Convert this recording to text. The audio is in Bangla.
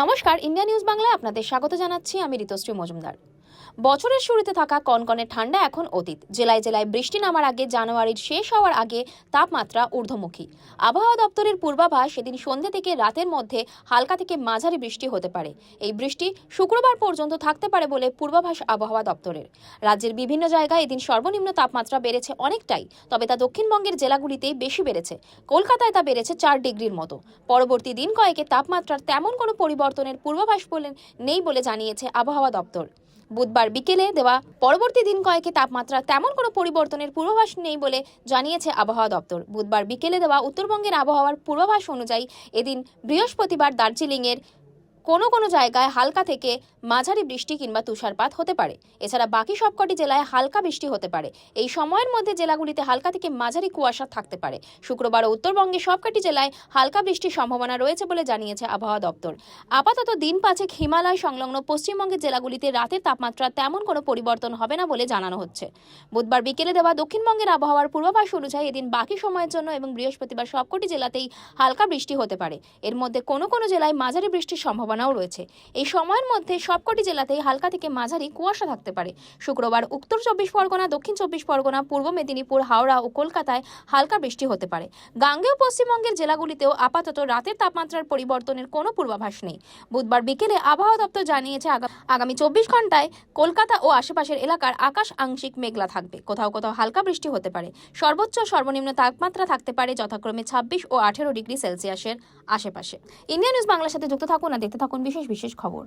নমস্কার ইন্ডিয়া নিউজ বাংলায় আপনাদের স্বাগত জানাচ্ছি। আমি ঋতুশ্রী মজুমদার। বছরের শুরুতে থাকা কনকনে ঠান্ডা এখন অতীত। জেলায় জেলায় বৃষ্টি নামার আগে জানুয়ারির শেষ হওয়ার আগে তাপমাত্রা ঊর্ধ্বমুখী। আবহাওয়া দপ্তরের পূর্বাভাস সেদিন সন্ধ্যে থেকে রাতের মধ্যে হালকা থেকে মাঝারি বৃষ্টি হতে পারে। এই বৃষ্টি শুক্রবার পর্যন্ত থাকতে পারে বলে পূর্বাভাস আবহাওয়া দপ্তরের। রাজ্যের বিভিন্ন জায়গায় এদিন সর্বনিম্ন তাপমাত্রা বেড়েছে অনেকটাই, তবে তা দক্ষিণবঙ্গের জেলাগুলিতেই বেশি বেড়েছে। কলকাতায় তা বেড়েছে চার ডিগ্রির মতো। পরবর্তী দিন কয়েকে তাপমাত্রার তেমন কোনো পরিবর্তনের পূর্বাভাস বলে নেই বলে জানিয়েছে আবহাওয়া দপ্তর। বুধবার বিকেলে দেওয়া পরবর্তী দিন কয়েকে তাপমাত্রা তেমন কোনো পরিবর্তনের পূর্বাভাস নেই বলে জানিয়েছে আবহাওয়া দপ্তর। বুধবার বিকেলে দেওয়া উত্তরবঙ্গের আবহাওয়ার পূর্বাভাস অনুযায়ী এদিন বৃহস্পতিবার দার্জিলিংয়ের কোনো কোনো জায়গায় হালকা থেকে মাঝারি বৃষ্টি কিংবা তুষারপাত হতে পারে। এছাড়া বাকি সবকটি জেলায় হালকা বৃষ্টি হতে পারে। এই সময়ের মধ্যে জেলাগুলিতে হালকা থেকে মাঝারি কুয়াশা থাকতে পারে। শুক্রবার উত্তরবঙ্গে সবকটি জেলায় হালকা বৃষ্টির সম্ভাবনা রয়েছে বলে জানিয়েছে আবহাওয়া দপ্তর। আপাতত দিন পাঁচেক হিমালয় সংলগ্ন পশ্চিমবঙ্গের জেলাগুলিতে রাতের তাপমাত্রা তেমন কোনো পরিবর্তন হবে না বলে জানানো হচ্ছে। বুধবার বিকেলে দেওয়া দক্ষিণবঙ্গের আবহাওয়ার পূর্বাভাস অনুযায়ী এদিন বাকি সময়ের জন্য এবং বৃহস্পতিবার সবকটি জেলাতেই হালকা বৃষ্টি হতে পারে। এর মধ্যে কোনো কোনো জেলায় মাঝারি বৃষ্টির সম্ভাবনাও রয়েছে। এই সময়ের মধ্যে সবকটি জেলাতেই হালকা থেকে মাঝারি কুয়াশা থাকতে পারে। শুক্রবার উত্তর চব্বিশ পরগনা, দক্ষিণ চব্বিশ পরগনা, পূর্ব মেদিনীপুর, হাওড়া ও কলকাতায় হালকা বৃষ্টি হতে পারে। গাঙ্গেয় পশ্চিমবঙ্গের জেলাগুলিতেও আপাতত রাতের তাপমাত্রার পরিবর্তনের কোনো পূর্বাভাস নেই। বুধবার বিকেলে আবহাওয়া দপ্তর জানিয়েছে, আগা- আগামী চব্বিশ ঘন্টায় কলকাতা ও আশেপাশের এলাকার আকাশ আংশিক মেঘলা থাকবে। কোথাও কোথাও হালকা বৃষ্টি হতে পারে। সর্বোচ্চ সর্বনিম্ন তাপমাত্রা থাকতে পারে যথাক্রমে ছাব্বিশ ও আঠেরো ডিগ্রি সেলসিয়াসের আশেপাশে। ইন্ডিয়া নিউজ বাংলার সাথে যুক্ত থাকুন আর দেখতে থাকুন বিশেষ বিশেষ খবর।